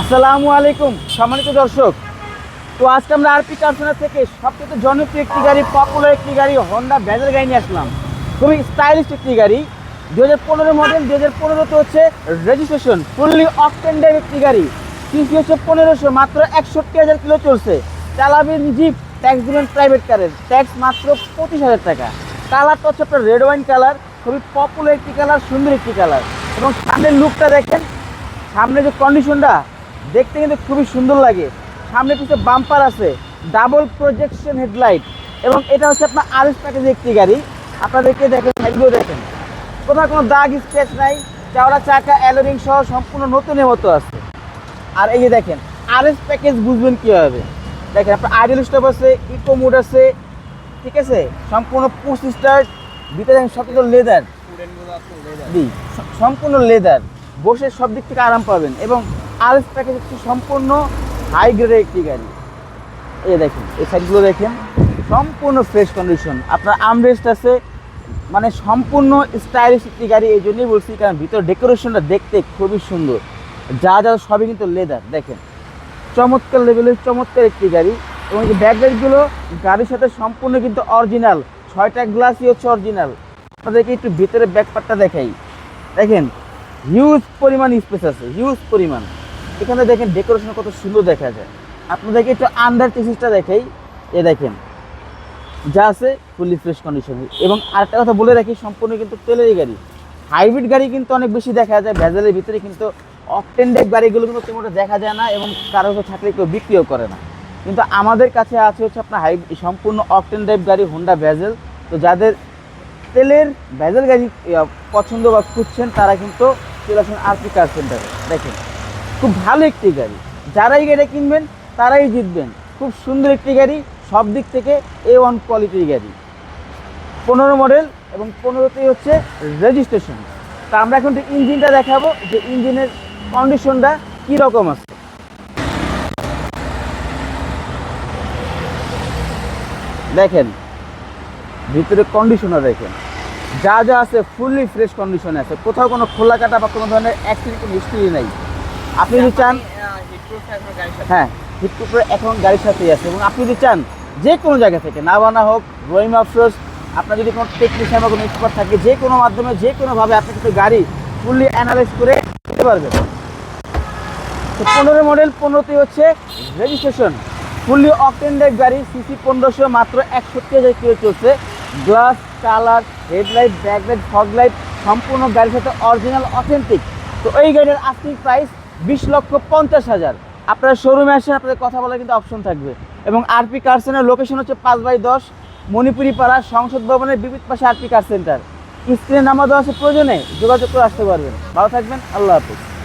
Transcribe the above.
আসসালামু আলাইকুম, সম্মানিত দর্শক। তো আজকে আমরা আরপি কারখানা থেকে সবচেয়ে জনপ্রিয় একটি গাড়ি পপুলার একটি গাড়ি হন্ডা ব্যাজেল গাড়ি নিয়ে আসলাম। খুবই স্টাইলিশ একটি গাড়ি। দু হাজার পনেরো মডেল দু হাজার পনেরোতে হচ্ছে রেজিস্ট্রেশন ফুললি অকটেন্ডের একটি গাড়ি। কিন্তু হচ্ছে পনেরোশো, মাত্র একষট্টি হাজার কিলো চলছে। চালাবেন জিপ ট্যাক্স দিবেন প্রাইভেট কারের ট্যাক্স মাত্র পঁচিশ হাজার টাকা। কালারটা হচ্ছে আপনার রেড ওয়াইন কালার খুবই পপুলার একটি কালার সুন্দর একটি কালার এবং সামনের লুকটা দেখেন সামনে যে কন্ডিশনটা দেখতে কিন্তু খুবই সুন্দর লাগে। সামনে পিছনে বাম্পার আছে ডাবল প্রজেকশন হেডলাইট এবং এটা হচ্ছে আপনার আরএস প্যাকেজের একটি গাড়ি। আপনাদেরকে দেখেন সাইডগুলো দেখেন। কোথাও কোনো দাগ স্ক্র্যাচ নাই চাওড়া চাকা অ্যালোরিং সহ সম্পূর্ণ নতুনের মতো আছে। আর এই যে দেখেন আরএস প্যাকেজ বুঝবেন কীভাবে? দেখেন আপনার আইডিয়াল স্টপ আছে ইকো মোড আছে ঠিক আছে? সম্পূর্ণ পুশ স্টার্ট ভিতরে সব কিছু লেদার জি সম্পূর্ণ লেদার বসে সব দিক থেকে আরাম পাবেন এবং আরএস প্যাকেজ হচ্ছে সম্পূর্ণ হাই গ্রেডের একটি গাড়ি। এ দেখেন, এই সাইডগুলো দেখেন, সম্পূর্ণ ফ্রেশ কন্ডিশন আপনার আমরেস্ট আছে মানে সম্পূর্ণ স্টাইলিশ একটি গাড়ি, এই জন্যই বলছি কারণ ভিতর ডেকোরেশনটা দেখতে খুবই সুন্দর। যা যা সবই কিন্তু লেদার দেখেন। চমৎকার লেভেলের চমৎকার একটি গাড়ি এবং এই লাইটগুলো গাড়ির সাথে সম্পূর্ণ কিন্তু অরিজিনাল ছয়টা গ্লাসই হচ্ছে অরিজিনাল আপনাদেরকে একটু ভিতরে ব্যাকপারটা দেখাই। দেখেন হিউজ পরিমাণ স্পেস আছে হিউজ পরিমাণ। এখানে দেখেন ডেকোরেশন কত সুন্দর দেখা যায়। আপনাদেরকে একটু আন্ডার টেসিসটা দেখাই। এ দেখেন, যা আছে ফুললি ফ্রেশ কন্ডিশন এবং আরেকটা কথা বলে রাখি, সম্পূর্ণ কিন্তু তেলেরই গাড়ি। হাইব্রিড গাড়ি কিন্তু অনেক বেশি দেখা যায়, ভেজালের ভিতরে কিন্তু অকটেন্ডেড গাড়িগুলো কিন্তু তেমন একটা দেখা যায় না এবং কারও থাকলে কেউ বিক্রিও করে না। কিন্তু আমাদের কাছে আছে হচ্ছে আপনার হাই সম্পূর্ণ অকটেন টাইপ গাড়ি হোন্ডা ভেজেল তো যাদের তেলের ভেজেল গাড়ি পছন্দ বা খুঁজছেন, তারা কিন্তু চলে আসুন আরপি কার সেন্টারে দেখেন, খুব ভালো একটি গাড়ি। যারাই গাড়ি কিনবেন, তারাই জিতবেন। খুব সুন্দর একটি গাড়ি, সব দিক থেকে এ ওয়ান কোয়ালিটির গাড়ি। পনেরো মডেল এবং পনেরোতেই হচ্ছে রেজিস্ট্রেশন তা আমরা এখন ইঞ্জিনটা দেখাবো যে ইঞ্জিনের কন্ডিশনটা কী রকম আছে। দেখেন ভিতরে কন্ডিশনার দেখেন। যা যা আছে ফুললি ফ্রেশ কন্ডিশনে আছে। কোথাও কোনো খোলা কাটা বা কোনো ধরনের অ্যাক্সিডেন্ট কোনো হিস্ট্রি নেই। আপনি যদি চান হ্যাঁ হিটপ্রুফের এখন গাড়ির সাথেই আছে। এবং আপনি যদি চান যে কোনো জায়গা থেকে নাবানা হোক রহিম আফরোজ আপনার যদি কোনো টেকনিশিয়ান বা কোনো এক্সপার্ট থাকে যে কোনো মাধ্যমে যে কোনোভাবে আপনি কিন্তু গাড়ি ফুললি অ্যানালাইজ করে দিতে পারবেন। তো পনেরো মডেল পনেরোতে হচ্ছে রেজিস্ট্রেশন ফুললি অকটেন্ডেড গাড়ি সিসি পনেরোশো মাত্র একষট্টি হাজার কিলো চলছে। Glass, colour, headlight, backlight fog light সম্পূর্ণ গাড়ির সাথে অরিজিনাল অথেন্টিক তো এই গাড়ির আস্কিং প্রাইস বিশ লক্ষ পঞ্চাশ হাজার। আপনারা শোরুমে আসেন, আপনাদের কথা বলার কিন্তু অপশন থাকবে। এবং আরপি কার সেন্টার লোকেশন হচ্ছে পাঁচ বাই দশ মণিপুরি পাড়া সংসদ ভবনের বিপরীত পাশে আরপি কার সেন্টার স্ক্রিনে নাম্বার দেওয়া আছে প্রয়োজনে যোগাযোগ করে আসতে পারবেন। ভালো থাকবেন, আল্লাহ হাফিজ।